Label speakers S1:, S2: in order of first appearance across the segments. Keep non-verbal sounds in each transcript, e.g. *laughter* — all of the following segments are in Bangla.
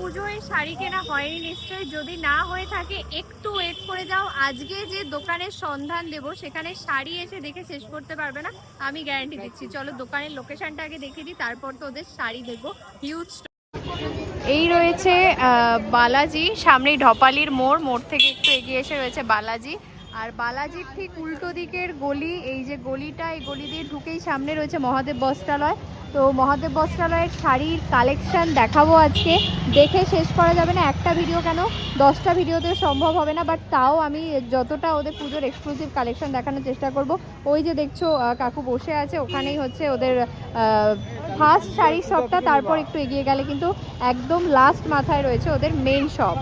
S1: পুজোয় শাড়ি কেনা হয়নি নিশ্চয়ই। যদি না হয়ে থাকে, একটু ওয়েট করে যাও। আজকে যে দোকানের সন্ধান দেব, সেখানে শাড়ি এসে দেখে শেষ করতে পারবে না। আমি গ্যারান্টি দিচ্ছি। চলো দোকানের লোকেশনটা আগে দেখে দিই, তারপর তো ওদের শাড়ি দেখব হিউজ এই রয়েছে বালাজি, সামনেই ঢপালির মোড়। মোড় থেকে একটু এগিয়ে এসে রয়েছে বালাজি। আর বালাজির ঠিক উল্টো দিকের গলি, এই যে গলিটা, এই গলি দিয়ে ঢুকেই সামনে রয়েছে মহাদেব বস্ত্রালয়। তো মহাদেব বস্ত্রালয়ের শাড়ির কালেকশন দেখাবো আজকে। দেখে শেষ করা যাবে না, একটা ভিডিও কেন? দশটা ভিডিওতে সম্ভব হবে না বাট তাও আমি যতটা ওদের পুজোর এক্সক্লুসিভ কালেকশন দেখানোর চেষ্টা করব। ওই যে দেখছ কাকু বসে আছে, ওখানেই হচ্ছে ওদের ফার্স্ট শাড়ির শপটা তারপর একটু এগিয়ে গেলে কিন্তু একদম লাস্ট মাথায় রয়েছে ওদের মেন শপ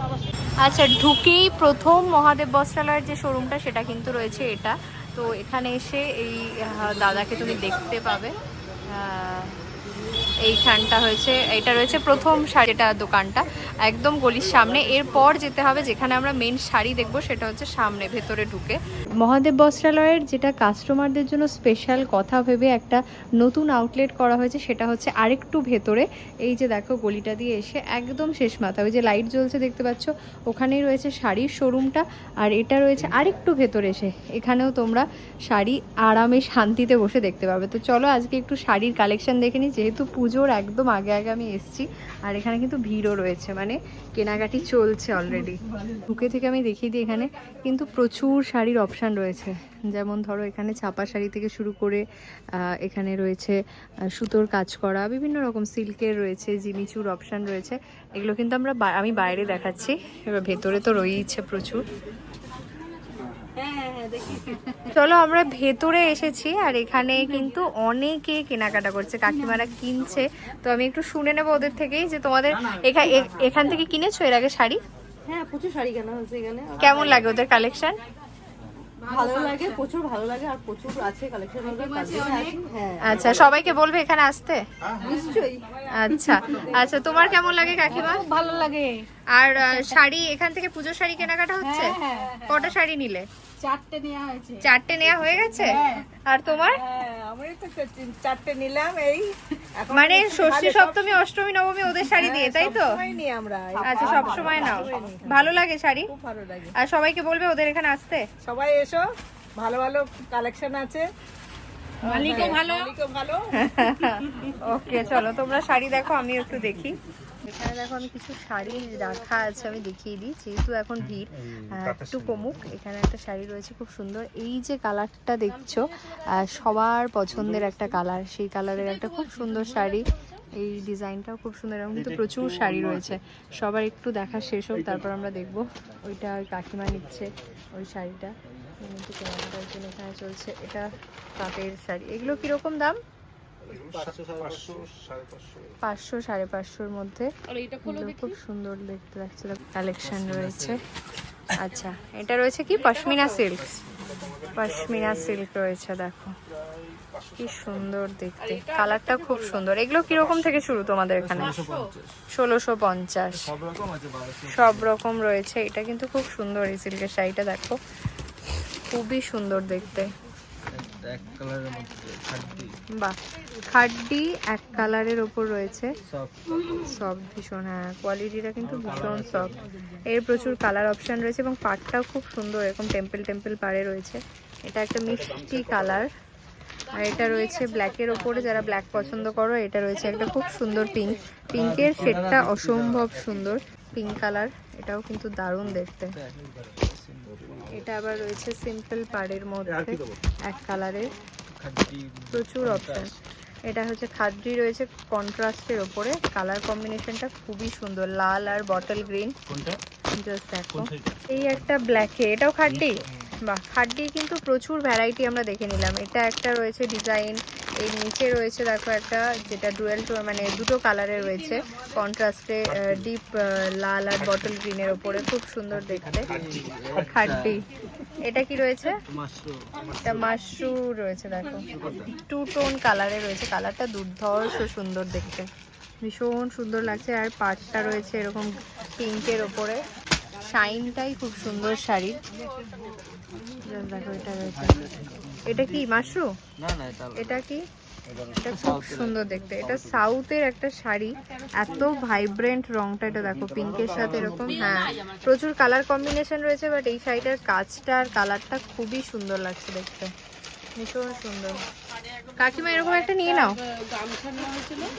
S1: আচ্ছা ঢুকেই প্রথম মহাদেব বস্ত্রালয়ের যে শোরুমটা সেটা কিন্তু রয়েছে এটা। তো এখানে এসে এই দাদাকে তুমি দেখতে পাবে। 系啊。এইখানটা হয়েছে, এটা রয়েছে প্রথম শাড়িটা দোকানটা, একদম গলির সামনে। এরপর যেতে হবে যেখানে আমরা মেন শাড়ি দেখব, সেটা হচ্ছে সামনে, ভেতরে ঢুকে। মহাদেব বস্ত্রালয়ের যেটা কাস্টমারদের জন্য স্পেশাল কথা ভেবে একটা নতুন আউটলেট করা হয়েছে, সেটা হচ্ছে আরেকটু ভেতরে। এই যে দেখো গলিটা দিয়ে এসে একদম শেষ মাথা, ওই যে লাইট জ্বলছে দেখতে পাচ্ছ, ওখানেই রয়েছে শাড়ির শোরুমটা আর এটা রয়েছে আরেকটু ভেতরে এসে। এখানেও তোমরা শাড়ি আরামে শান্তিতে বসে দেখতে পাবে। তো চলো আজকে একটু শাড়ির কালেকশন দেখে নিই, যেহেতু পুজোর একদম আগে আগে আমি এসেছি, আর এখানে কিন্তু ভিড়ও রয়েছে মানে কেনাকাটি চলছে অলরেডি ঢুকে থেকে আমি দেখিয়ে দিই এখানে, কিন্তু প্রচুর শাড়ির অপশান রয়েছে। যেমন ধরো এখানে ছাপা শাড়ি থেকে শুরু করে এখানে রয়েছে সুতোর কাজ করা, বিভিন্ন রকম সিল্কের রয়েছে, জিমিচুর অপশান রয়েছে। এগুলো কিন্তু আমরা আমি বাইরে দেখাচ্ছি, এবার ভেতরে তো রয়েইছে প্রচুর। চলো আমরা ভেতরে এসেছি আর এখানে কিন্তু অনেকে কেনাকাটা করছে কাকিমারা কিনছে। তো আমি একটু শুনে নেব ওদের থেকেই যে তোমাদের এখান থেকে কিনেছো? এর আগে শাড়ি?
S2: হ্যাঁ প্রচুর শাড়ি কেনা হয়েছে এখানে। আর
S1: কেমন লাগে ওদের কালেকশন
S2: ভালো লাগে প্রচুর ভালো লাগে আর প্রচুর আছে কালেকশন হ্যাঁ।
S1: আচ্ছা সবাইকে বলবে এখানে আসতে?
S2: নিশ্চয়ই।
S1: আচ্ছা আচ্ছা তোমার কেমন লাগে কাকিমা?
S3: ভালো লাগে।
S1: আর শাড়ি এখান থেকে পুজোর শাড়ি কেনাকাটা হচ্ছে?
S3: হ্যাঁ।
S1: কটা শাড়ি নিলে?
S3: চারটে নেওয়া হয়েছে।
S1: চারটে নেওয়া হয়ে গেছে? আর তোমার?
S3: হ্যাঁ আমি তো চারটে নিলাম এই।
S1: মানে ষষ্ঠী সপ্তমী অষ্টমী নবমী ওদের শাড়ি দিয়ে তাই তো?
S3: সবসময় আমরা।
S1: আচ্ছা সব সময় নাও। ভালো লাগে শাড়ি?
S3: খুব ভালো লাগে।
S1: আর সবাইকে বলবে ওদের এখানে আসতে?
S3: সবাই এসো ভালো ভালো কালেকশন আছে। মালিকও ভালো। ভালো। *laughs*
S1: ওকে চলো তোমরা শাড়ি দেখো আমি একটু দেখি। এখানে দেখো আমি কিছু শাড়ি রাখা আছে আমি দেখিয়ে দিই। যেহেতু এখন ভিড় একটু কমুক এখানে একটা শাড়ি রয়েছে খুব সুন্দর। এই যে কালারটা দেখছ সবার পছন্দের একটা কালার সেই কালারের একটা খুব সুন্দর শাড়ি। এই ডিজাইনটাও খুব সুন্দর এবং কিন্তু প্রচুর শাড়ি রয়েছে। সবার একটু দেখা শেষ হোক তারপর আমরা দেখব। ওইটা ওই কাকিমা নিচ্ছে ওই শাড়িটা। কিন্তু কেনাকাটার জন্য এখানে চলছে এটা তাঁতের শাড়ি। এগুলো কীরকম দাম? পাঁচশো সাড়ে পাঁচশোর মধ্যে খুব সুন্দর দেখতে লাগছিল কালেকশন রয়েছে। আচ্ছা এটা রয়েছে কি? পশমিনা সিল্ক পশমিনা সিল্ক রয়েছে দেখো। কি সুন্দর দেখতে। কালারটা খুব সুন্দর। এগুলো কীরকম থেকে শুরু তোমাদের এখানে? ষোলোশো পঞ্চাশ। সব রকম রয়েছে। এটা কিন্তু খুব সুন্দর এই সিল্কের শাড়িটা দেখো। খুবই সুন্দর দেখতে।
S4: এক কালারের মধ্যে খাদ্দি
S1: বাহ খাড্ডি এক কালারের ওপর রয়েছে।
S4: সব
S1: সফট ভীষণ হ্যাঁ কোয়ালিটিটা কিন্তু ভীষণ সফট এর প্রচুর কালার অপশন রয়েছে এবং পাটটাও খুব সুন্দর এরকম টেম্পল টেম্পল পাড়ে রয়েছে। এটা একটা মিষ্টি কালার আর এটা রয়েছে ব্ল্যাকের ওপরে যারা ব্ল্যাক পছন্দ করো এটা রয়েছে একটা খুব সুন্দর পিঙ্ক পিঙ্কের শেডটা অসম্ভব সুন্দর। পিঙ্ক কালার এটাও কিন্তু দারুণ দেখতে। এটা আবার রয়েছে সিম্পল পাড়ের মধ্যে এক কালারের। প্রচুর অপশন এটা হচ্ছে খাদ্রি রয়েছে কন্ট্রাস্টের ওপরে। কালার কম্বিনেশনটা খুবই সুন্দর লাল আর বটল গ্রিন জাস্ট দেখো। এই একটা ব্ল্যাকে এটাও খাড্ডি বাহ খাড্ডি কিন্তু প্রচুর ভ্যারাইটি আমরা দেখে নিলাম। এটা একটা রয়েছে ডিজাইন এর নিচে রয়েছে দেখো একটা যেটা ডুয়েল টু মানে দুটো কালারের রয়েছে। কন্ট্রাস্টে ডিপ লাল আর বটল গ্রিনের ওপরে। খুব সুন্দর দেখতে। খাড্ডি এটা কি রয়েছে? এটা মাশরু রয়েছে দেখো। টু টোন কালারে রয়েছে। কালারটা দুর্ধর্ষ সুন্দর দেখতে। ভীষণ সুন্দর লাগছে। আর পাটটা রয়েছে এরকম পিঙ্কের ওপরে। শাইনটাই খুব সুন্দর শাড়ি দেখো, এটা রয়েছে। এটা কি মাশরু?
S4: না না এটা
S1: এটা কি? এটা খুব সুন্দর দেখতে। এটা সাউথের। একটা শাড়ি। এত ভাইব্রেন্ট রংটা এটা দেখো পিঙ্কের সাথে এরকম হ্যাঁ। প্রচুর কালার কম্বিনেশন রয়েছে বাট এই শাড়িটার কাজটা আর কালারটা খুবই সুন্দর লাগছে দেখতে। ভীষণ সুন্দর। কাকিমা এরকম একটা নিয়ে নাও।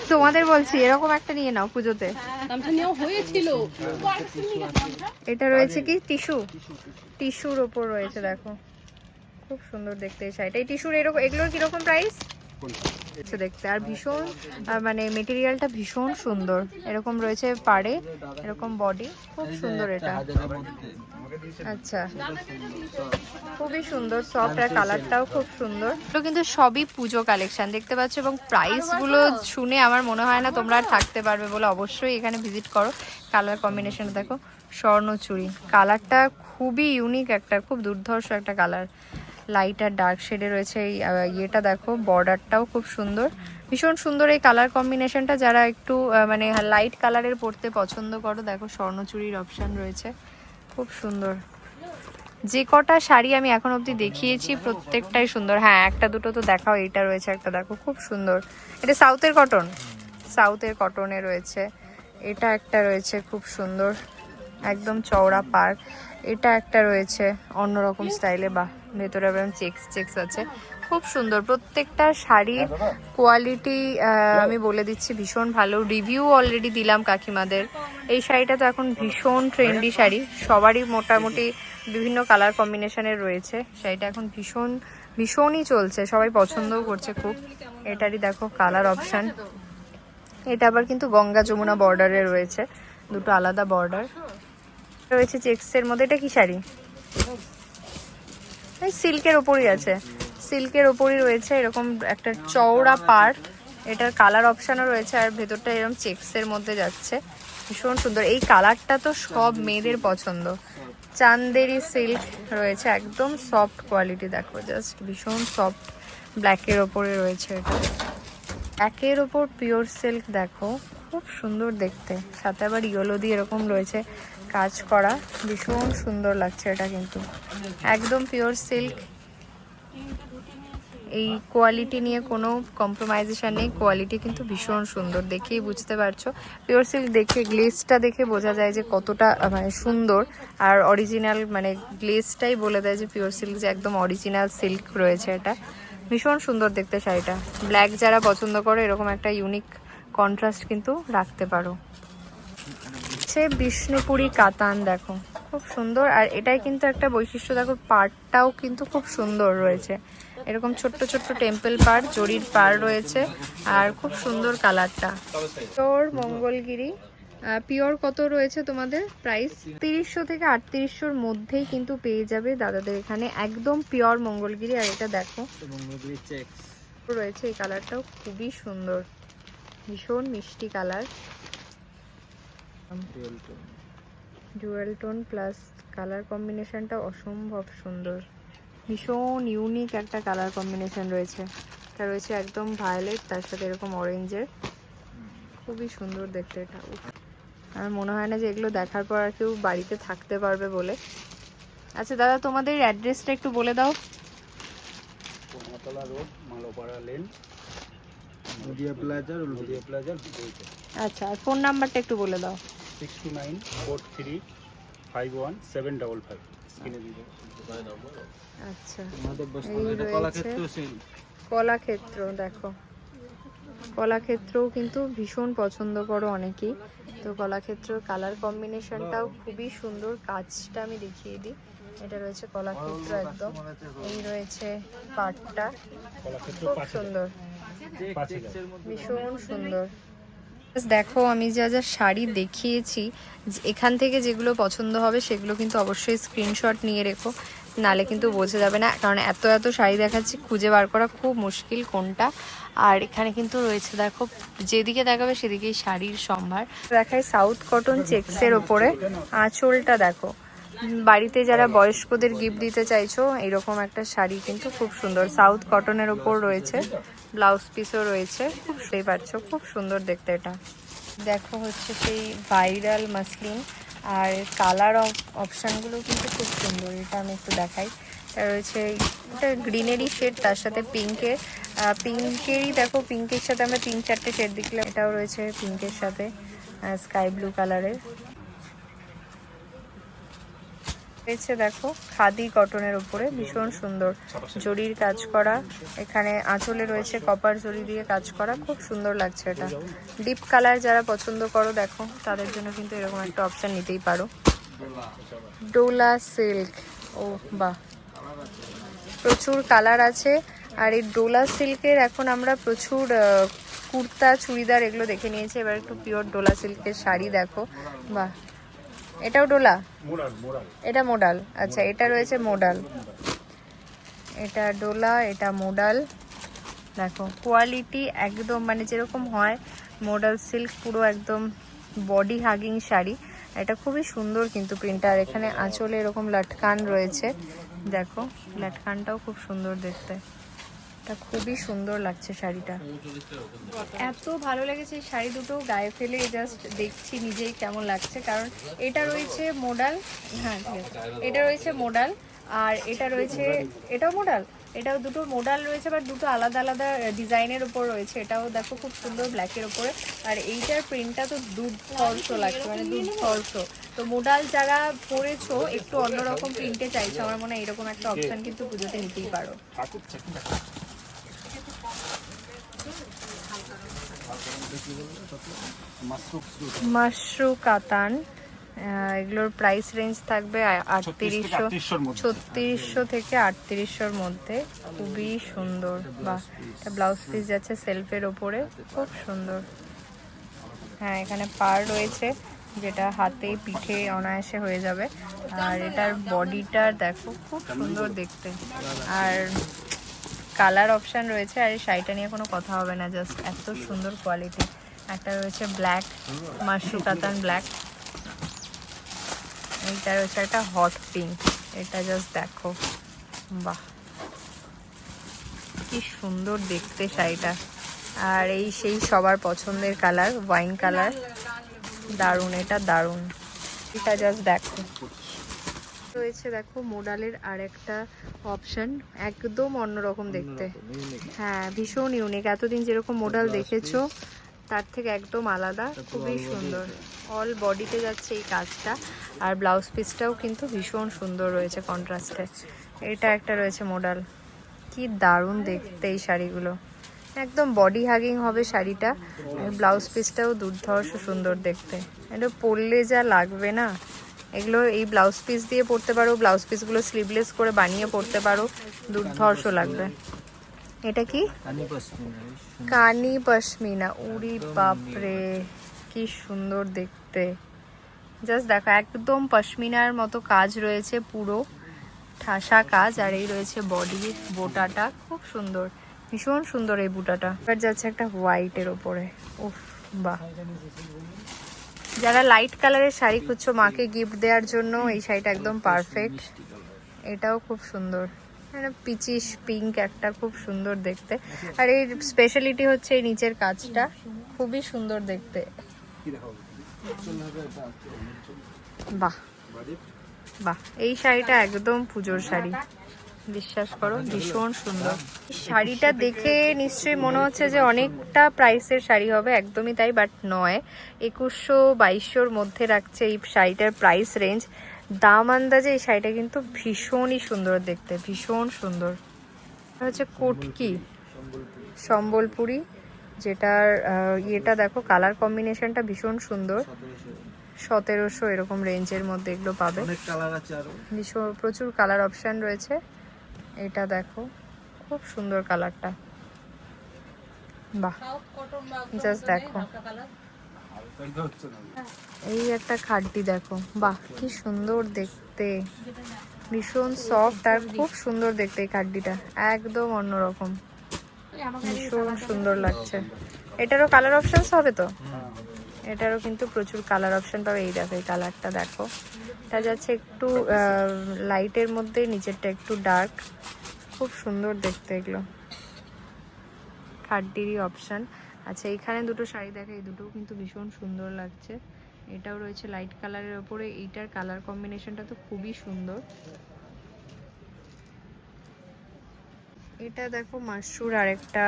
S1: তোমাদের বলছি এরকম একটা নিয়ে নাও পুজোতে। এটা রয়েছে কি? টিস্যু। টিস্যুর ওপর রয়েছে দেখো। খুব সুন্দর দেখতে এই শাড়িটা। এই টিস্যুর এরকম, এগুলোর কীরকম প্রাইস দেখতে। আর ভীষণ মানে মেটেরিয়ালটা ভীষণ সুন্দর। এরকম রয়েছে পাড়ে, এরকম বডি খুব সুন্দর এটা। আচ্ছা। খুবই সুন্দর সফট আর কালারটাও খুব সুন্দর। এগুলো কিন্তু সবই পুজো কালেকশন দেখতে পাচ্ছ? এবং প্রাইসগুলো শুনে আমার মনে হয় না তোমরা আর থাকতে পারবে বলে অবশ্যই এখানে ভিজিট করো। কালার কম্বিনেশন দেখো, স্বর্ণ চুড়ি। কালারটা খুবই ইউনিক একটা, খুব দুর্ধর্ষ একটা কালার লাইট আর ডার্ক শেডে রয়েছে এই ইয়েটা দেখো বর্ডারটাও খুব সুন্দর। ভীষণ সুন্দর এই কালার কম্বিনেশনটা যারা একটু মানে লাইট কালারের পরতে পছন্দ করো, দেখো স্বর্ণচুরির অপশান রয়েছে। খুব সুন্দর। যে কটা শাড়ি আমি এখন অবধি দেখিয়েছি, প্রত্যেকটাই সুন্দর। হ্যাঁ একটা দুটো তো দেখাও, এইটা রয়েছে, একটা দেখো, খুব সুন্দর। এটা সাউথের কটন সাউথের কটনে রয়েছে। এটা একটা রয়েছে, খুব সুন্দর। একদম চওড়া পার এটা একটা রয়েছে অন্যরকম স্টাইলে, বা ভেতরে আবার চেক্স চেক্স আছে। খুব সুন্দর। প্রত্যেকটা শাড়ির কোয়ালিটি আমি বলে দিচ্ছি, ভীষণ ভালো। রিভিউ অলরেডি দিলাম কাকিমাদের। এই শাড়িটা তো এখন ভীষণ ট্রেন্ডি শাড়ি। সবারই মোটামুটি বিভিন্ন কালার কম্বিনেশনের রয়েছে। শাড়িটা এখন ভীষণ, ভীষণই চলছে। সবাই পছন্দও করছে খুব। এটারই দেখো কালার অপশান এটা আবার কিন্তু গঙ্গা যমুনা বর্ডারে রয়েছে। দুটো আলাদা বর্ডার রয়েছে চেক্সের মধ্যে। এটা কি শাড়ি? এই সিল্কের ওপরই আছে। সিল্কের ওপরই রয়েছে এরকম একটা চওড়া পার এটার কালার অপশানও রয়েছে আর ভেতরটা এরকম চেক্সের মধ্যে যাচ্ছে। ভীষণ সুন্দর। এই কালারটা তো সব মেয়েদের পছন্দ। চান্দেরি সিল্ক রয়েছে, একদম সফট কোয়ালিটি দেখো জাস্ট ভীষণ সফট ব্ল্যাকের ওপরে রয়েছে এটা। একের ওপর পিওর সিল্ক দেখো, খুব সুন্দর দেখতে। সাথে আবার ইয়েলো দিয়ে এরকম রয়েছে। কাজ করা। ভীষণ সুন্দর লাগছে এটা কিন্তু। একদম পিওর সিল্ক এই কোয়ালিটি নিয়ে কোনো কম্প্রোমাইজেশন নেই। কোয়ালিটি কিন্তু ভীষণ সুন্দর। দেখেই বুঝতে পারছ। পিওর সিল্ক দেখে গ্লেসটা দেখে বোঝা যায় যে কতটা মানে সুন্দর। আর অরিজিনাল মানে গ্লেসটাই বলে দেয় যে পিওর সিল্ক যে একদম অরিজিনাল সিল্ক রয়েছে এটা। ভীষণ সুন্দর দেখতে শাড়িটা। ব্ল্যাক যারা পছন্দ করে, এরকম একটা ইউনিক কন্ট্রাস্ট কিন্তু রাখতে পারো। হচ্ছে বিষ্ণুপুরি কাতান, দেখো। খুব সুন্দর। আর এটাই কিন্তু একটা বৈশিষ্ট্য, দেখো, পাড়টাও কিন্তু খুব সুন্দর রয়েছে। এরকম ছোট্ট ছোট্ট টেম্পল পাড়, জরির পাড় রয়েছে। আর খুব সুন্দর কালারটা। তোর মঙ্গলগিরি। পিওর কত রয়েছে তোমাদের প্রাইস? তিরিশশো থেকে আটত্রিশশোর মধ্যেই কিন্তু পেয়ে যাবে দাদাদের এখানে। একদম পিওর মঙ্গলগিরি। আর এটা দেখো, রয়েছে এই কালারটাও খুবই সুন্দর। ভীষণ মিষ্টি colour. Dual tone plus colour কম্বিনেশনটা অসম্ভব সুন্দর। ভীষণ ইউনিক একটা কালার কম্বিনেশন রয়েছে। এটা রয়েছে একদম ভায়োলেট তার সাথে এরকম অরেঞ্জের খুবই সুন্দর দেখতে এটা। আমার মনে হয় না যে এগুলো দেখার পর আর কেউ বাড়িতে থাকতে পারবে বলে। আচ্ছা দাদা তোমাদের অ্যাড্রেসটা একটু বলে দাও।
S5: Road Malopara lane
S4: Nadia plaza
S5: Nadia প্লাজার বিপরীতে
S1: আচ্ছা আর ফোন নাম্বারটা একটু বলে দাও।
S5: Six two nine four three five one seven double five স্ক্রিনে দিয়ে
S1: আচ্ছা।
S4: কলাক্ষেত্র
S1: দেখো। কলাক্ষেত্রও কিন্তু ভীষণ পছন্দ করো অনেকেই। তো কলাক্ষেত্র কালার কম্বিনেশনটাও খুবই সুন্দর কাজটা আমি দেখিয়ে দিই। এটা রয়েছে কলাক্ষেত্র একদম। এই রয়েছে পাটটা খুব সুন্দর। ভীষণ সুন্দর। দেখো আমি যা যা শাড়ি দেখিয়েছি যে- এখান থেকে যেগুলো পছন্দ হবে সেগুলো কিন্তু অবশ্যই স্ক্রিনশট নিয়ে রেখো। নালে কিন্তু বোঝা যাবে না কারণ এত এত শাড়ি দেখাচ্ছি খুঁজে বার করা খুব মুশকিল কোনটা। আর এখানে কিন্তু রয়েছে দেখো যেদিকে দেখাবে সেদিকেই শাড়ির সম্ভার। দেখায় সাউথ কটন চেক্সের ওপরে। আঁচলটা দেখো। বাড়িতে যারা বয়স্কদের গিফট দিতে চাইছো এরকম একটা শাড়ি কিন্তু খুব সুন্দর। সাউথ কটনের ওপর রয়েছে ব্লাউজ পিসও রয়েছে। খুব সেই পাচ্ছ, খুব সুন্দর দেখতে এটা। দেখো হচ্ছে সেই ভাইরাল মাসলিন আর কালার অপশানগুলো কিন্তু খুব সুন্দর, এটা আমি একটু দেখাই। রয়েছে, এটা গ্রিনেরই শেড তার সাথে পিঙ্কের পিঙ্কেরই দেখো পিঙ্কের সাথে আমরা তিন চারটে শেড দেখলাম। এটাও রয়েছে পিঙ্কের সাথে স্কাই ব্লু কালারের রয়েছে, দেখো, খাদি কটনের উপরে, ভীষণ সুন্দর জরির কাজ করা। এখানে আঁচলে রয়েছে কপার জরি দিয়ে কাজ করা, খুব সুন্দর লাগছে এটা। ডিপ কালার যারা পছন্দ করো, দেখো, তাদের জন্য কিন্তু এরকম একটা অপশন নিতেই পারো। ডোলা সিল্ক, ও বাহ। প্রচুর কালার আছে, আর এই ডোলা সিল্কের এখন আমরা প্রচুর কুর্তা, চুড়িদার এগুলো দেখে নিয়েছি। এবার একটু পিওর ডোলা সিল্কের শাড়ি দেখো। বাহ এটাও ডোলা? এটা মোডাল। আচ্ছা এটা রয়েছে মোডাল। এটা ডোলা এটা মোডাল। দেখো কোয়ালিটি একদম মানে যেরকম হয় মোডাল সিল্ক পুরো একদম বডি হাগিং শাড়ি। এটা খুবই সুন্দর কিন্তু প্রিন্টটা আর এখানে আঁচলে এরকম লাটকান রয়েছে। দেখো লাটকানটাও খুব সুন্দর দেখতে। খুবই সুন্দর লাগছে শাড়িটা। এত ভালো লেগেছে এই শাড়ি দুটো গায়ে ফেলে জাস্ট দেখছি নিজেই কেমন লাগছে। কারণ এটা রয়েছে মোডাল হ্যাঁ ঠিক আছে। এটা রয়েছে মোডাল আর এটা রয়েছে, এটাও মোডাল এটাও দুটো মোডাল রয়েছে বাট দুটো আলাদা আলাদা ডিজাইনের উপর রয়েছে। এটাও দেখো খুব সুন্দর ব্ল্যাকের উপরে। আর এইটার প্রিন্টটা তো দুধ দুর্ধর্ষ লাগছে মানে দুধ দুর্ধর্ষ। তো মোডাল যারা পরেছো, একটু অন্যরকম প্রিন্টে চাইছো, আমার মনে হয় এরকম একটা অপশন কিন্তু পুজোতে নিতেই পারো। মাশরু কাতান এগুলোর প্রাইস রেঞ্জ থাকবে আটত্রিশশো ছত্রিশশো থেকে আটত্রিশশোর মধ্যে। খুবই সুন্দর। বা ব্লাউজ পিস যাচ্ছে সেলফের ওপরে। খুব সুন্দর। হ্যাঁ এখানে পার রয়েছে যেটা হাতে পিঠে অনায়াসে হয়ে যাবে। আর এটার বডিটা দেখো খুব সুন্দর দেখতে। আর কালার অপশান রয়েছে আর এই শাড়িটা নিয়ে কোনো কথা হবে না জাস্ট এত সুন্দর কোয়ালিটি একটা রয়েছে ব্ল্যাক মাশরু কাতান ব্ল্যাক এইটা রয়েছে একটা হট পিঙ্ক এটা জাস্ট দেখো। বাহ। কি সুন্দর দেখতে শাড়িটা। আর এই সেই সবার পছন্দের কালার ওয়াইন কালার। দারুণ, এটা দারুণ। এটা জাস্ট দেখো। রয়েছে দেখো মোডালের আর একটা অপশন একদম অন্যরকম দেখতে। হ্যাঁ ভীষণ ইউনিক এতদিন যেরকম মোডাল দেখেছ তার থেকে একদম আলাদা খুবই সুন্দর। অল বডিতে যাচ্ছে এই কাজটা। আর ব্লাউজ পিসটাও কিন্তু ভীষণ সুন্দর রয়েছে কন্ট্রাস্টে এটা একটা রয়েছে মোডাল কি দারুণ দেখতে এই শাড়িগুলো। একদম বডি হাগিং হবে শাড়িটা। ব্লাউজ পিসটাও দুর্ধর্ষ সুন্দর দেখতে। এটা পরলে যা লাগবে না? এগুলো এই ব্লাউজ পিস দিয়ে পরতে পারো ব্লাউজ পিসগুলো স্লিভলেস করে বানিয়ে পরতে পারো দুর্ধর্ষ লাগবে। এটা কি? কানি পশমিনা উড়ি বাপরে কি সুন্দর দেখতে। জাস্ট দেখো একদম পশমিনার মতো কাজ রয়েছে পুরো ঠাসা কাজ আর এই রয়েছে বডি বোটাটা খুব সুন্দর ভীষণ সুন্দর এই বুটাটা। এবার যাচ্ছে একটা হোয়াইটের ওপরে। উফ বাহ। যারা লাইট কালারের শাড়ি খুঁজছো, মাকে গিফট দেওয়ার জন্য এই শাড়িটা একদম পারফেক্ট এটাও খুব সুন্দর। পিচিস পিঙ্ক একটা খুব সুন্দর দেখতে। আর এই স্পেশালিটি হচ্ছে এই নিচের কাজটা। খুবই সুন্দর দেখতে। বাহ। বাহ। এই শাড়িটা একদম পুজোর শাড়ি। বিশ্বাস করো ভীষণ সুন্দর। শাড়িটা দেখে নিশ্চয়ই মনে হচ্ছে যে অনেকটা প্রাইসের শাড়ি হবে একদমই তাই বাট নয়। একুশশো বাইশশোর মধ্যে রাখছে এই শাড়িটার প্রাইস রেঞ্জ। দাম আন্দাজে এই শাড়িটা কিন্তু ভীষণই সুন্দর দেখতে ভীষণ সুন্দর। হচ্ছে কোটকি সম্বলপুরি যেটার ইয়েটা দেখো কালার কম্বিনেশনটা ভীষণ সুন্দর। সতেরোশো এরকম রেঞ্জের মধ্যে এগুলো পাবে। ভীষণ প্রচুর কালার অপশান রয়েছে। এটা দেখো, খুব সুন্দর কালারটা। বাহ জাস্ট দেখো। এই একটা খাড্ডি দেখো, বাহ, কি সুন্দর দেখতে। ভীষণ সফট আর খুব সুন্দর দেখতে এই খাড্ডিটা একদম অন্যরকম। ভীষণ সুন্দর লাগছে। এটারও কালার অপশনস হবে তো? এটারও কিন্তু প্রচুর কালার অপশন পাবে। এই দেখো, এই কালারটা দেখো। এটা যাচ্ছে একটু লাইটের মধ্যে, নিচেরটা একটু ডার্ক খুব সুন্দর দেখতে এগুলো। খাড্ডিরই অপশন আচ্ছা এখানে দুটো শাড়ি দেখা, এই দুটোও কিন্তু ভীষণ সুন্দর লাগছে। এটাও রয়েছে লাইট কালারের ওপরে। এইটার কালার কম্বিনেশনটা তো খুবই সুন্দর। এটা দেখো মাসুর আরেকটা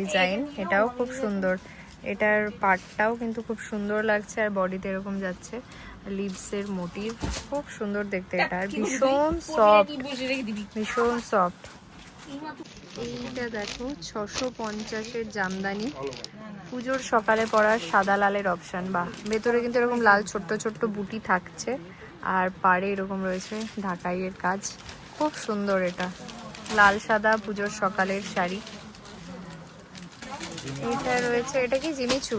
S1: ডিজাইন এটাও খুব সুন্দর। এটার পার্টটাও কিন্তু খুব সুন্দর লাগছে আর বডিতে এরকম যাচ্ছে। লিভসের মোটিভ খুব সুন্দর দেখতে এটা। আর ভীষণ সফট। ভীষণ সফট। এইটা দেখো ছশো পঞ্চাশের জামদানি। পুজোর সকালে পরা সাদা লালের অপশন বা ভেতরে কিন্তু এরকম লাল ছোট্ট ছোট্ট বুটি থাকছে। আর পাড়ে এরকম রয়েছে ঢাকাইয়ের কাজ। খুব সুন্দর এটা। লাল সাদা পুজোর সকালের শাড়ি। এটা রয়েছে এটা কি জিমিচু?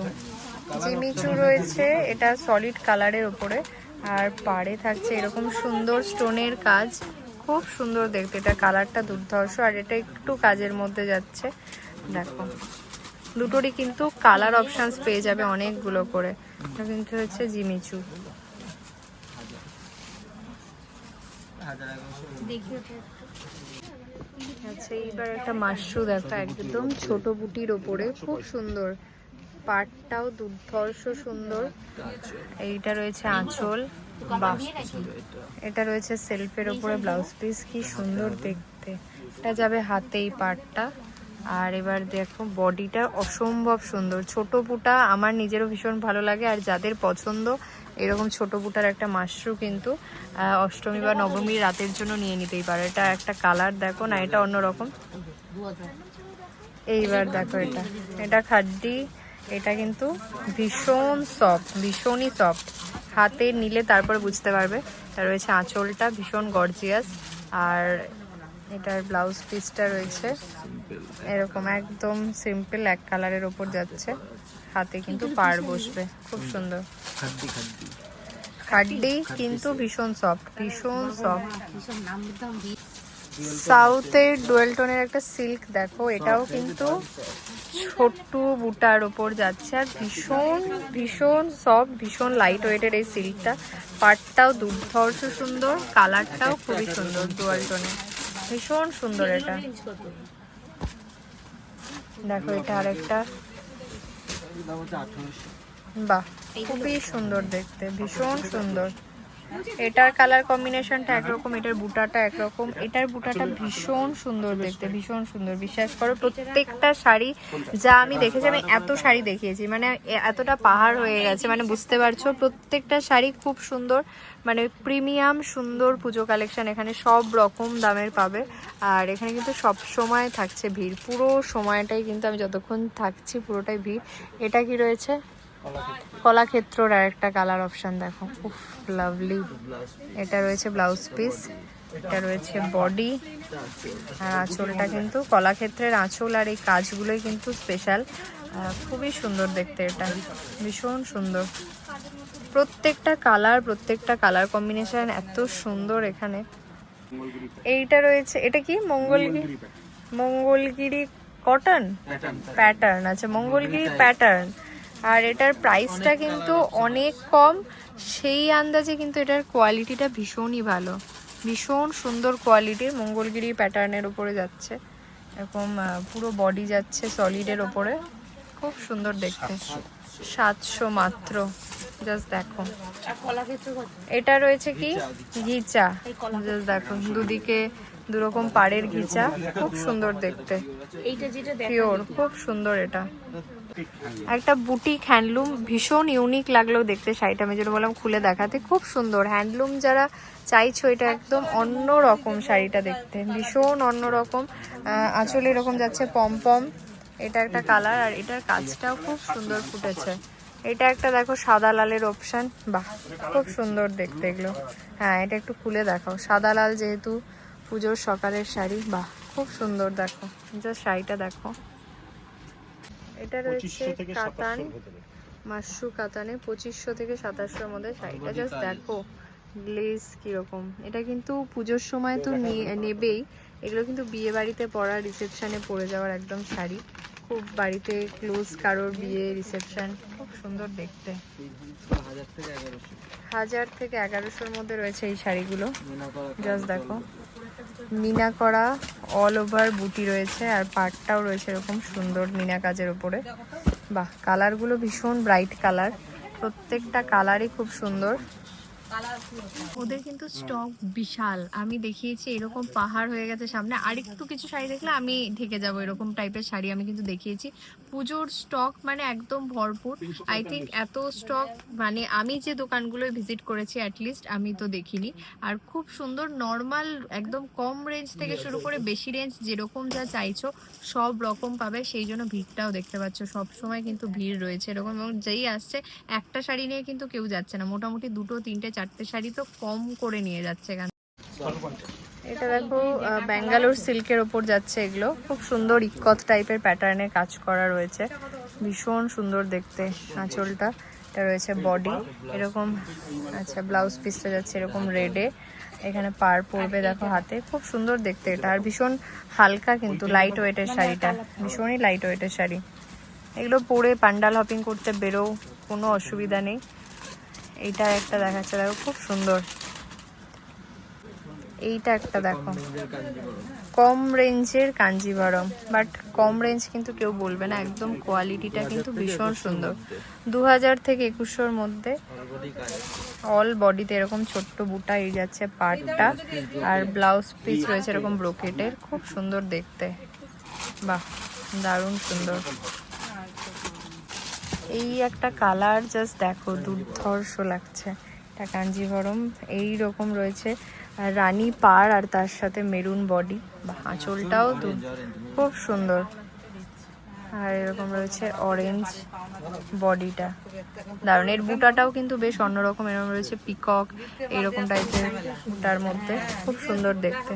S1: জিমিচু রয়েছে এটা সলিড কালারের ওপরে আর পাড়ে থাকছে এরকম সুন্দর স্টোনের কাজ। খুব সুন্দর দেখতে এটা কালারটা দুর্ধর্ষ। আর এটা একটু কাজের মধ্যে যাচ্ছে। দেখো দুটোরই কিন্তু কালার অপশনস পেয়ে যাবে অনেকগুলো করে। এটা কিন্তু হচ্ছে জিমিচু। আচ্ছা এইবার একটা মাশরু দেখো একদম ছোট বুটির ওপরে, খুব সুন্দর। পাটটাও দুর্ধর্ষ সুন্দর। এইটা রয়েছে আঁচল। বাহ। এটা রয়েছে সেলফের ওপরে ব্লাউজ পিস, কি সুন্দর দেখতে। এটা যাবে হাতেই পাটটা। আর এবার দেখো, বডিটা অসম্ভব সুন্দর। ছোট বুটা আমার নিজেরও ভীষণ ভালো লাগে, আর যাদের পছন্দ এরকম ছোট বুটার একটা মাশরু কিন্তু অষ্টমী বা নবমীর রাতের জন্য নিয়ে নিতেই পারো। এটা একটা কালার দেখো না, এটা অন্যরকম। এইবার দেখো এটা। এটা খাড্ডি, এটা কিন্তু ভীষণ সফট ভীষণই সফট হাতে নিলে তারপর বুঝতে পারবে। তার রয়েছে আঁচলটা ভীষণ গর্জিয়াস আর এটার ব্লাউজ পিসটা রয়েছে। এরকম একদম সিম্পল এক কালারের ওপর যাচ্ছে। হাতে কিন্তু পার বসবে। খুব সুন্দর। খাড্ডি কিন্তু ভীষণ সফট ভীষণ সফট সাউথের ডুয়েল টোনের একটা সিল্ক দেখো, এটাও কিন্তু ছোট্ট বুটার ওপর যাচ্ছে আর ভীষণ ভীষণ সফট ভীষণ লাইট ওয়েটের এই সিল্কটা পাটটাও দুর্ধর্ষ সুন্দর কালারটাও খুবই সুন্দর ডুয়েল টোনের ভীষণ সুন্দর এটা। দেখো এটা আরেকটা। বাহ খুবই সুন্দর দেখতে ভীষণ সুন্দর। এটার কালার কম্বিনেশনটা একরকম এটার বুটাটা একরকম। এটার বুটাটা ভীষণ সুন্দর দেখতে ভীষণ সুন্দর। বিশ্বাস করো প্রত্যেকটা শাড়ি যা আমি দেখেছি আমি এত শাড়ি দেখিয়েছি মানে এতটা পাহাড় হয়ে গেছে মানে বুঝতে পারছ প্রত্যেকটা শাড়ি খুব সুন্দর মানে প্রিমিয়াম সুন্দর পুজো কালেকশন এখানে সব রকম দামের পাবে আর এখানে কিন্তু সব সময় থাকছে ভিড় পুরো সময়টাই কিন্তু আমি যতক্ষণ থাকছি পুরোটাই ভিড়। এটা কি রয়েছে? কলাক্ষেত্রর আর একটা কালার অপশন দেখো। উফ লাভলি এটা রয়েছে ব্লাউজ পিস এটা রয়েছে বডি আর আঁচলটা কিন্তু কলাক্ষেত্রের আঁচল আর এই কাজগুলোই কিন্তু স্পেশাল খুবই সুন্দর দেখতে এটা। ভীষণ সুন্দর। প্রত্যেকটা কালার প্রত্যেকটা কালার কম্বিনেশন এত সুন্দর এখানে। এইটা রয়েছে এটা কি? মঙ্গলগিরি? মঙ্গলগিরি কটন প্যাটার্ন আচ্ছা মঙ্গলগিরি প্যাটার্ন আর এটার প্রাইসটা কিন্তু অনেক কম। সেই আন্দাজে কিন্তু এটার কোয়ালিটিটা ভীষণই ভালো। ভীষণ সুন্দর কোয়ালিটির মঙ্গলগিরি প্যাটার্নের উপরে যাচ্ছে। এরকম পুরো বডি যাচ্ছে সলিডের ওপরে খুব সুন্দর দেখতে। সাতশো মাত্র। জাস্ট দেখো। এটা রয়েছে কি? ঘিচা। জাস্ট দেখো। দুদিকে দুরকম পাড়ের ঘিচা। খুব সুন্দর দেখতে। পিওর খুব সুন্দর এটা। একটা বুটিক হ্যান্ডলুম ভীষণ ইউনিক লাগল দেখতে, শাড়িটা আমি যেটা বললাম খুলে দেখাতে। খুব সুন্দর, হ্যান্ডলুম যারা চাইছো এটা একদম অন্য রকম শাড়িটা দেখতে, ভীষণ অন্য রকম আঁচল এরকম যাচ্ছে পম পম, এটা একটা কালার আর এটার কাজটাও খুব সুন্দর ফুটেছে। এটা একটা দেখো সাদা লালের অপশন বাহ, খুব সুন্দর দেখতে এগুলো। হ্যাঁ এটা একটু খুলে দেখাও, সাদা লাল যেহেতু পুজোর সকালের শাড়ি, বাহ, খুব সুন্দর দেখো জাস্ট শাড়িটা দেখো। এটা রয়েছে কাতান মাশরু কাতানে পঁচিশশো থেকে সাতাশশোর মধ্যে শাড়িটা জাস্ট দেখো গ্লেজ কীরকম। এটা কিন্তু পুজোর সময় তো নেবেই। এগুলো কিন্তু বিয়ে বাড়িতে পরা রিসেপশানে পরে যাওয়ার একদম শাড়ি। খুব বাড়িতে ক্লোজ কারোর বিয়ে রিসেপশন খুব সুন্দর দেখতে।
S4: হাজার থেকে
S1: এগারোশোর মধ্যে রয়েছে এই শাড়িগুলো। জাস্ট দেখো। মিনা করা অল ওভার বুটি রয়েছে আর পাটটাও রয়েছে এরকম সুন্দর মিনা কাজের ওপরে বাহ কালারগুলো ভীষণ ব্রাইট কালার প্রত্যেকটা কালারই খুব সুন্দর। ওদের কিন্তু স্টক বিশাল। আমি দেখিয়েছি, এরকম পাহাড় হয়ে গেছে সামনে। আরেকটু কিছু শাড়ি দেখলে আমি ঢেকে যাব, এরকম টাইপের শাড়ি আমি কিন্তু দেখিয়েছি। পুজোর স্টক মানে একদম ভরপুর। আই থিঙ্ক এত স্টক মানে আমি যে দোকানগুলো ভিজিট করেছি অ্যাটলিস্ট আমি তো দেখিনি। আর খুব সুন্দর নর্মাল একদম কম রেঞ্জ থেকে শুরু করে বেশি রেঞ্জ যেরকম যা চাইছো, সব রকম পাবে। সেই জন্য ভিড়টাও দেখতে পাচ্ছ। সব সময় কিন্তু ভিড় রয়েছে এরকম। এবং যেই আসছে, একটা শাড়ি নিয়ে কিন্তু কেউ যাচ্ছে না। মোটামুটি দুটো, তিনটে চারটে শাড়ি তো কম করে নিয়ে যাচ্ছে এখান এটা দেখো ব্যাঙ্গালোর সিল্কের ওপর যাচ্ছে এগুলো। খুব সুন্দর ইকত টাইপের প্যাটার্নে কাজ করা রয়েছে। ভীষণ সুন্দর দেখতে আঁচলটা। এটা রয়েছে বডি। এরকম আচ্ছা ব্লাউজ পিসটা যাচ্ছে এরকম রেডে এখানে পার পড়বে দেখো হাতে। খুব সুন্দর দেখতে এটা। আর ভীষণ হালকা কিন্তু লাইট ওয়েটের শাড়িটা। ভীষণই লাইট ওয়েটের শাড়ি। এগুলো পরে পান্ডাল হপিং করতে বেরো কোনো অসুবিধা নেই। এইটা একটা দেখাচ্ছে, দেখো, খুব সুন্দর। এইটা একটা দেখো। কম রেঞ্জের কাঞ্জিভারম বাট কম রেঞ্জ কিন্তু কেউ বলবে না, একদম কোয়ালিটিটা কিন্তু ভীষণ সুন্দর। দু হাজার থেকে একুশোর মধ্যে অল বডিতে এরকম ছোট্ট বুটা এই যাচ্ছে পাটটা, আর ব্লাউজ পিস রয়েছে এরকম ব্রোকেটের খুব সুন্দর দেখতে। বাহ, দারুণ সুন্দর। এই একটা কালার জাস্ট দেখো, দুর্ধর্ষ লাগছে। এটা কাঞ্জিভরম এই রকম রয়েছে রানী পার আর তার সাথে মেরুন বডি আঁচলটাও খুব সুন্দর। আর এরকম রয়েছে অরেঞ্জ বডিটা দারুণ, এর বুটাটাও কিন্তু বেশ অন্যরকম, এরকম রয়েছে পিকক এইরকম টাইপের বুটার মধ্যে। খুব সুন্দর দেখতে।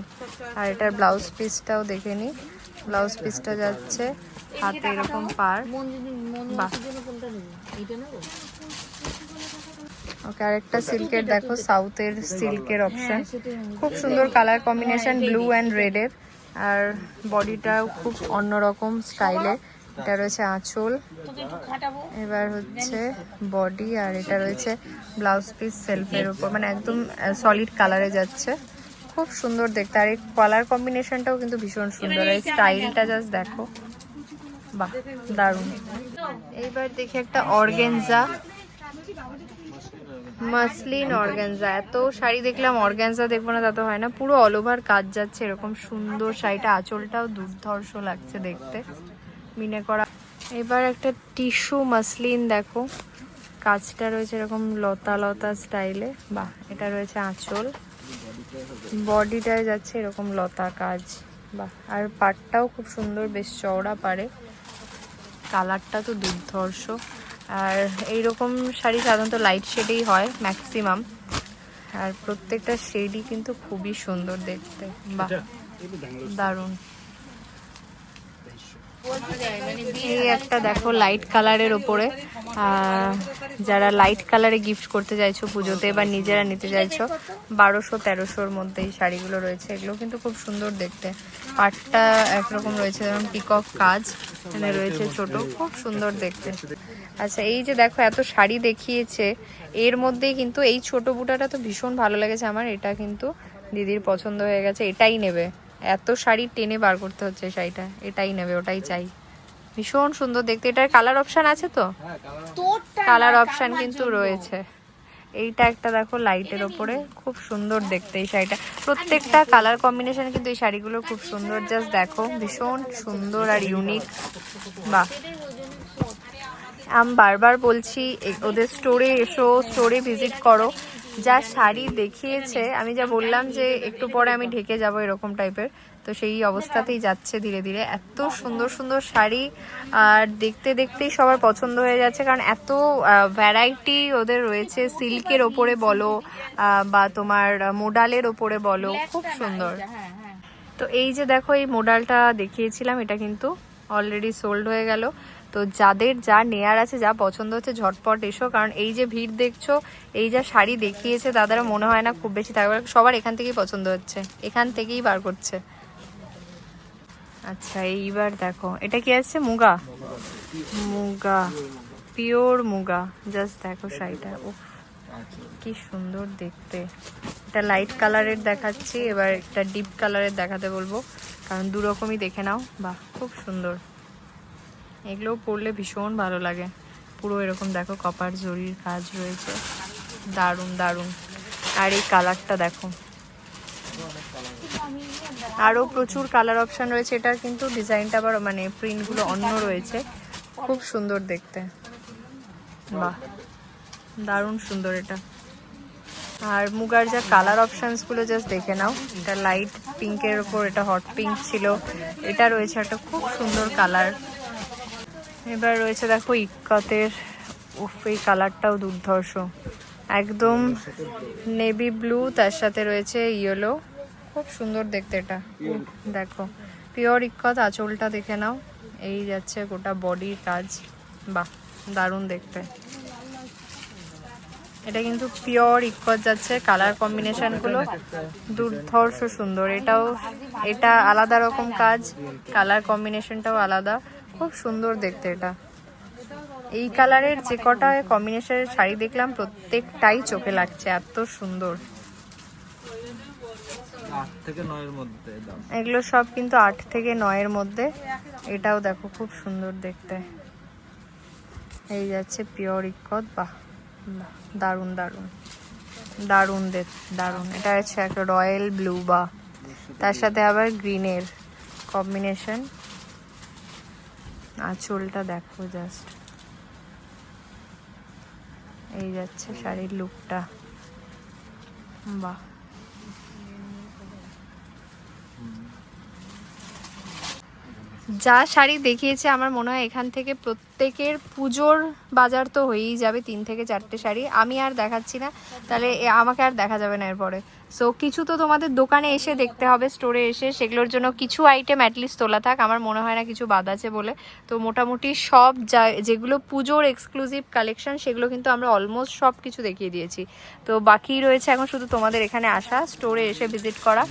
S1: আর এটার ব্লাউজ পিসটাও দেখে নিই ব্লাউজ পিসটা যাচ্ছে হাতে এরকম পার। ওকে, আরেকটা সিল্কের দেখো, সাউথের সিল্কের অপশন খুব সুন্দর কালার কম্বিনেশন ব্লু অ্যান্ড রেডের আর বডিটাও খুব অন্যরকম স্টাইলের এটা রয়েছে আঁচল। এবার হচ্ছে বডি আর এটা রয়েছে ব্লাউজ পিস সেলফের উপর। মানে একদম সলিড কালারে যাচ্ছে। খুব সুন্দর দেখতে। আর এই কালার কম্বিনেশনটাও কিন্তু ভীষণ সুন্দর। এই স্টাইলটা জাস্ট দেখো। বাহ, দারুণ। এইবার দেখি একটা অর্গেনজা মাসলিন অর্গানজা এত শাড়ি দেখলাম অর্গানজা দেখব না, তা তো হয় না। পুরো অল ওভার কাজ যাচ্ছে, এরকম সুন্দর শাড়িটা। আঁচলটাও দুর্ধর্ষ লাগছে দেখতে। মিনে করা। এবার একটা টিস্যু মাসলিন, দেখো। কাজটা রয়েছে এরকম লতা লতা স্টাইলে। বাহ, এটা রয়েছে আঁচল। বডিটায় যাচ্ছে এরকম লতা কাজ। বাহ, আর পাটটাও খুব সুন্দর, বেশ চওড়া পারে কালারটা তো দুর্ধর্ষ। আর এইরকম শাড়ি সাধারণত লাইট শেডেই হয় ম্যাক্সিমাম আর প্রত্যেকটা শেডই কিন্তু খুবই সুন্দর দেখতে। বা দারুণ। এই একটা দেখো লাইট কালারের ওপরে। যারা লাইট কালারে গিফট করতে চাইছো পুজোতে বা নিজেরা নিতে চাইছো, বারোশো, তেরোশোর মধ্যে এই শাড়িগুলো রয়েছে। এগুলো কিন্তু খুব সুন্দর দেখতে। পাটটা একরকম রয়েছে, যেমন পিকক কাজ এখানে রয়েছে ছোট, খুব সুন্দর দেখতে। আচ্ছা এই যে দেখো, এত শাড়ি দেখিয়েছে, এর মধ্যেই কিন্তু এই ছোট বুটাটা তো ভীষণ ভালো লেগেছে আমার। এটা কিন্তু দিদির পছন্দ হয়ে গেছে, এটাই নেবে। এত শাড়ি টেনে বার করতে হচ্ছে এই শাড়িটা এটাই নেবে ওটাই চাই। ভীষণ সুন্দর দেখতে এটার কালার অপশন আছে তো? কালার অপশন কিন্তু রয়েছে। এইটা একটা দেখো লাইটের ওপরে খুব সুন্দর দেখতে এই শাড়িটা। প্রত্যেকটা কালার কম্বিনেশন কিন্তু এই শাড়িগুলো খুব সুন্দর জাস্ট দেখো ভীষণ সুন্দর আর ইউনিক বাহ। আমি বারবার বলছি এ- ওদের স্টোরে এসো স্টোরে ভিজিট করো। যা শাড়ি দেখিয়েছে আমি যা বললাম যে একটু পরে আমি ঢেকে যাব এরকম টাইপের তো সেই অবস্থাতেই যাচ্ছে ধীরে ধীরে। এত সুন্দর সুন্দর শাড়ি আর দেখতে দেখতেই সবার পছন্দ হয়ে যাচ্ছে কারণ এত ভ্যারাইটি ওদের রয়েছে। সিল্কের ওপরে বলো বা তোমার মোডালের ওপরে বলো খুব সুন্দর। তো এই যে দেখো এই মোডালটা দেখিয়েছিলাম এটা কিন্তু অলরেডি সোল্ড হয়ে গেল। তো যাদের যা নেয়ার আছে, যা পছন্দ হচ্ছে, ঝটপট এসো। কারণ এই যে ভিড় দেখছ, এই যা শাড়ি দেখিয়েছে তাদের মনে হয় না খুব বেশি থাকবে সবার এখান থেকেই পছন্দ হচ্ছে। এখান থেকেই বার করছে। আচ্ছা এইবার দেখো, এটা কি আছে মুগা। মুগা, পিওর মুগা। জাস্ট দেখো শাড়িটা। ও কি সুন্দর দেখতে। এটা লাইট কালারের দেখাচ্ছি, এবার একটা ডিপ কালারের দেখাতে বলব। কারণ দু রকমই দেখে নাও। বাহ, খুব সুন্দর। এগুলো পরলে ভীষণ ভালো লাগে। পুরো এরকম দেখো কপার জরির কাজ রয়েছে। দারুণ দারুণ। আর এই কালারটা দেখো। আরও প্রচুর কালার অপশন রয়েছে। এটার কিন্তু ডিজাইনটা আবার মানে প্রিন্টগুলো অন্য রয়েছে। খুব সুন্দর দেখতে। বাহ! দারুণ সুন্দর এটা। আর মুগার যা কালার অপশনসগুলো জাস্ট দেখে নাও। এটা লাইট পিঙ্কের ওপর এটা হট পিঙ্ক ছিল। এটা রয়েছে একটা খুব সুন্দর কালার এবার রয়েছে দেখো ইক্কতের উফ এই কালারটাও দুর্ধর্ষ। একদম নেভি ব্লু তার সাথে রয়েছে ইয়েলো খুব সুন্দর দেখতে এটা। দেখো পিওর ইক্কত আঁচলটা দেখে নাও। এই যাচ্ছে গোটা বডির কাজ। বাহ দারুণ দেখতে। এটা কিন্তু পিওর ইক্কত যাচ্ছে কালার কম্বিনেশনগুলো দুর্ধর্ষ সুন্দর। এটাও এটা আলাদা রকম কাজ। কালার কম্বিনেশনটাও আলাদা। খুব সুন্দর দেখতে এটা। এই কালারের যে কটা কম্বিনেশনের শাড়ি দেখলাম প্রত্যেকটাই চোখে লাগছে এত সুন্দর। এগুলো সব কিন্তু আট থেকে নয়ের মধ্যে। এটাও দেখো খুব সুন্দর দেখতে। এই যাচ্ছে পিওর ইক্কত বাহ দারুণ দারুণ। দারুণ দেখ দারুণ। এটা হচ্ছে একটা রয়্যাল ব্লু বা তার সাথে আবার গ্রিনের কম্বিনেশন আঁচলটা দেখো জাস্ট এই যাচ্ছে শাড়ির লুকটা বাহ। যা শাড়ি দেখিয়েছে, আমার মনে হয় এখান থেকে প্রত্যেকের পুজোর বাজার তো হয়েই যাবে তিন থেকে চারটে শাড়ি। আমি আর দেখাচ্ছি না, তাহলে আমাকে আর দেখা যাবে না এরপরে। সো কিছু তো তোমাদের দোকানে এসে দেখতে হবে স্টোরে এসে, সেগুলোর জন্য কিছু আইটেম অ্যাটলিস্ট তোলা থাক। আমার মনে হয় না কিছু বাদ আছে বলে। তো মোটামুটি সব যা, যেগুলো পুজোর এক্সক্লুসিভ কালেকশন সেগুলো কিন্তু আমরা অলমোস্ট সব কিছু দেখিয়ে দিয়েছি। তো বাকি রয়েছে এখন শুধু তোমাদের এখানে আসা স্টোরে এসে ভিজিট করা।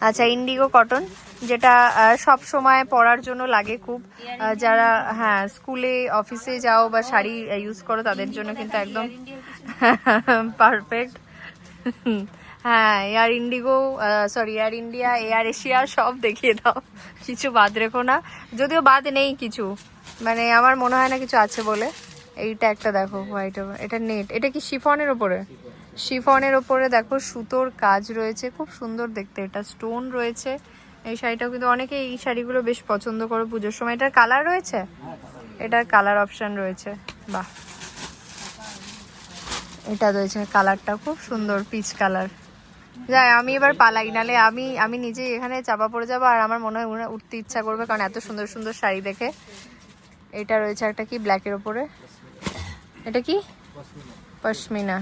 S1: আচ্ছা ইন্ডিগো কটন যেটা সব সময় পরার জন্য লাগে খুব। যারা হ্যাঁ স্কুলে অফিসে যাও বা শাড়ি ইউজ করো, তাদের জন্য কিন্তু একদম *laughs* পারফেক্ট হ্যাঁ Air IndiGo sorry Air India AirAsia সব দেখিয়ে দাও। কিছু বাদ রেখো না। যদিও বাদ নেই কিছু। মানে আমার মনে হয় না কিছু আছে বলে। এইটা একটা দেখো হোয়াইট এটা নেট এটা কি শিফনের ওপরে শিফনের ওপরে দেখো সুতোর কাজ রয়েছে, খুব সুন্দর দেখতে, এটা স্টোন রয়েছে। এই শাড়িটাও কিন্তু অনেকে এই শাড়িগুলো বেশ পছন্দ করে পুজোর সময়। এটার কালার রয়েছে? এটার কালার অপশন রয়েছে, বাহ। এটা রয়েছে কালারটা, খুব সুন্দর পিচ কালার। যাই, আমি এবার পালাই, নালে আমি আমি নিজে এখানে চাপা পড়ে যাব, আর আমার মনে হয় উঠতে ইচ্ছা করবে, কারণ এত সুন্দর সুন্দর শাড়ি দেখে। এটা রয়েছে একটা কি, ব্ল্যাকের ওপরে? এটা কি? পশমিনা।